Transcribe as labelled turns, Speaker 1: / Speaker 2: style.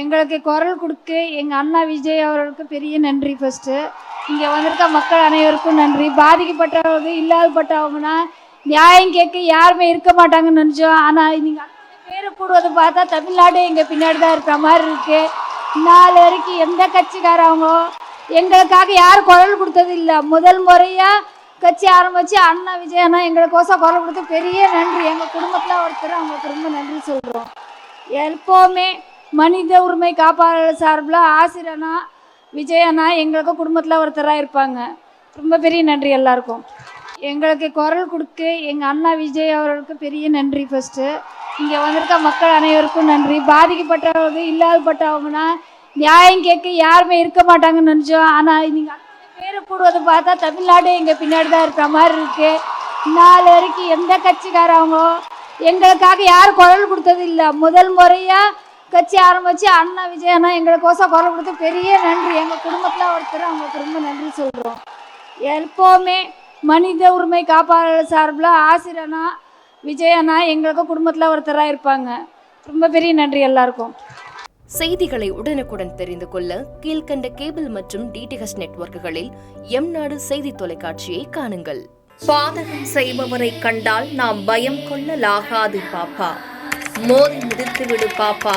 Speaker 1: எங்களுக்கு குரல் கொடுக்க எங்கள் அண்ணா விஜய் அவர்களுக்கு பெரிய நன்றி ஃபஸ்ட்டு இங்கே வந்திருக்க மக்கள் அனைவருக்கும் நன்றி. பாதிக்கப்பட்டவங்க இல்லாதப்பட்டவங்கன்னா நியாயம் கேட்க யாருமே இருக்க மாட்டாங்கன்னு நினச்சோம். ஆனால் நீங்கள் பேரை கூடுவதை பார்த்தா தமிழ்நாடு எங்கள் பின்னாடி தான் இருக்கிற மாதிரி இருக்குது நாலு வரைக்கும் எந்த கட்சிக்காரவங்களோ எங்களுக்காக யாரும் குரல் கொடுத்தது இல்லை. முதல் முறையாக கட்சி ஆரம்பித்து அண்ணா விஜயண்ணா எங்களுக்கோசம் குரல் கொடுத்து பெரிய நன்றி. எங்கள் குடும்பத்தில் ஒருத்தர் அவங்களுக்கு ரொம்ப நன்றி சொல்கிறோம் எப்போவுமே மனித உரிமை காப்பாளர் சார்பில் ஆசிரியனா விஜயனா எங்களுக்கு குடும்பத்தில் ஒருத்தராக இருப்பாங்க. ரொம்ப பெரிய நன்றி எல்லாருக்கும். எங்களுக்கு குரல் கொடுக்க எங்கள் அண்ணா விஜய் அவர்களுக்கு பெரிய நன்றி ஃபஸ்ட்டு இங்கே வந்திருக்க மக்கள் அனைவருக்கும் நன்றி. பாதிக்கப்பட்டவங்க இல்லாதப்பட்டவங்கன்னா நியாயம் கேட்க யாருமே இருக்க மாட்டாங்கன்னு நினச்சோம். ஆனால் நீங்கள் பேரை கூடுவதை பார்த்தா தமிழ்நாடு எங்கள் பின்னாடி தான் இருக்கிற மாதிரி இருக்குது நாலு வரைக்கும் எந்த கட்சிக்காரவங்களோ எங்களுக்காக யாரும் குரல் கொடுத்தது இல்லை. முதல் முறையாக கட்சி ஆரம்பித்து அண்ணா விஜயண்ணா எங்களுக்கோசம் குரல் கொடுத்து பெரிய நன்றி. எங்கள் குடும்பத்தில் ஒருத்தர் அவங்களுக்கு ரொம்ப நன்றி சொல்கிறோம் எப்போவுமே மனித உரிமை காப்பாளர் சார்பில் ஆசிரியனா விஜயண்ணா எங்களுக்கு குடும்பத்தில் ஒருத்தராக இருப்பாங்க. ரொம்ப பெரிய நன்றி எல்லாருக்கும்.
Speaker 2: செய்திகளை உடனுக்குடன் தெரிந்து கொள்ள கீழ்க்கண்ட கேபிள் மற்றும் டிடிஹெச் நெட்வொர்க்குகளில் எம் நாடு செய்தி தொலைக்காட்சியை காணுங்கள். பாதகம் செய்பவரை கண்டால் நாம் பயம் கொள்ளலாகாது பாப்பா. மோதி மிதித்து விடு பாப்பா.